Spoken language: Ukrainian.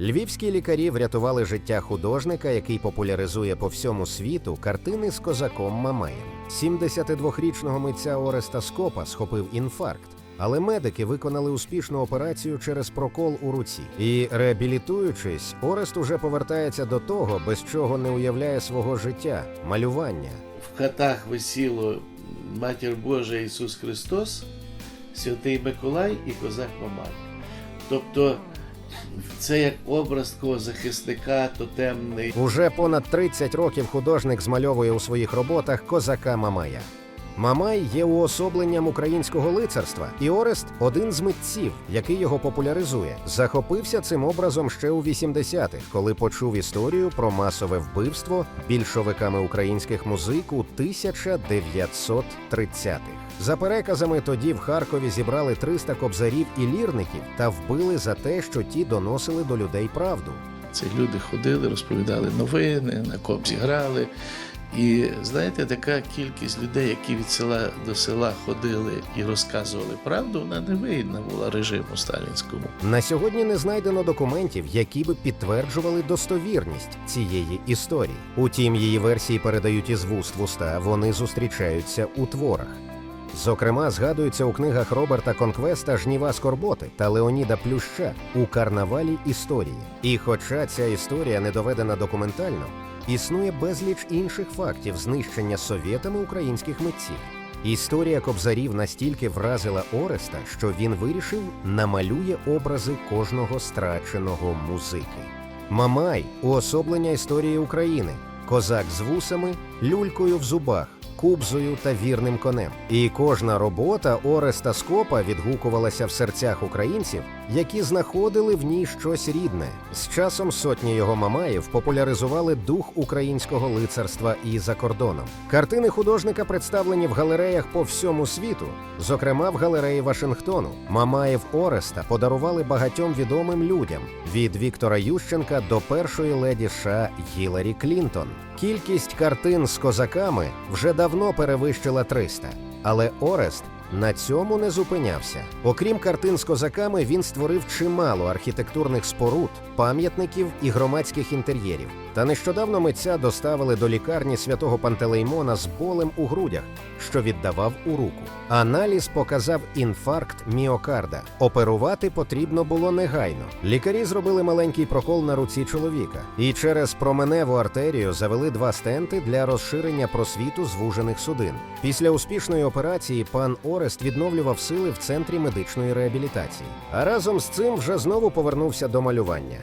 Львівські лікарі врятували життя художника, який популяризує по всьому світу картини з козаком Мамаєм. 72-річного митця Ореста Скопа схопив інфаркт. Але медики виконали успішну операцію через прокол у руці. І реабілітуючись, Орест уже повертається до того, без чого не уявляє свого життя малювання. В хатах висіло Матір Божа Ісус Христос, Святий Миколай і Козак Мамай. Тобто це як образ такого захисника тотемний. Уже понад 30 років художник змальовує у своїх роботах козака Мамая. Мамай є уособленням українського лицарства, і Орест один з митців, який його популяризує. Захопився цим образом ще у 80-х, коли почув історію про масове вбивство більшовиками українських музик у 1930-х. За переказами, тоді в Харкові зібрали 300 кобзарів і лірників та вбили за те, що ті доносили до людей правду. Це люди ходили, розповідали новини, на копзі грали. І знаєте, така кількість людей, які від села до села ходили і розказували правду, вона не вигідна була режиму сталінському. На сьогодні не знайдено документів, які би підтверджували достовірність цієї історії. Утім, її версії передають із вуст в уста, вони зустрічаються у творах. Зокрема, згадуються у книгах Роберта Конквеста Жніва Скорботи та Леоніда Плюща у карнавалі історії. І хоча ця історія не доведена документально, існує безліч інших фактів знищення совєтами українських митців. Історія кобзарів настільки вразила Ореста, що він вирішив намалює образи кожного страченого музики. Мамай уособлення історії України, козак з вусами, люлькою в зубах, кубзою та вірним конем. І кожна робота Ореста Скопа відгукувалася в серцях українців, які знаходили в ній щось рідне. З часом сотні його мамаїв популяризували дух українського лицарства і за кордоном. Картини художника представлені в галереях по всьому світу, зокрема в галереї Вашингтону. Мамаєв Ореста подарували багатьом відомим людям від Віктора Ющенка до першої леді США Гіларі Клінтон. Кількість картин з козаками вже давно перевищила 300, але Орест на цьому не зупинявся. Окрім картин з козаками, він створив чимало архітектурних споруд, пам'ятників і громадських інтер'єрів. Та нещодавно митця доставили до лікарні святого Пантелеймона з болем у грудях, що віддавав у руку. Аналіз показав інфаркт міокарда. Оперувати потрібно було негайно. Лікарі зробили маленький прокол на руці чоловіка і через променеву артерію завели два стенти для розширення просвіту звужених судин. Після успішної операції пан Орест відновлював сили в центрі медичної реабілітації. А разом з цим вже знову повернувся до малювання.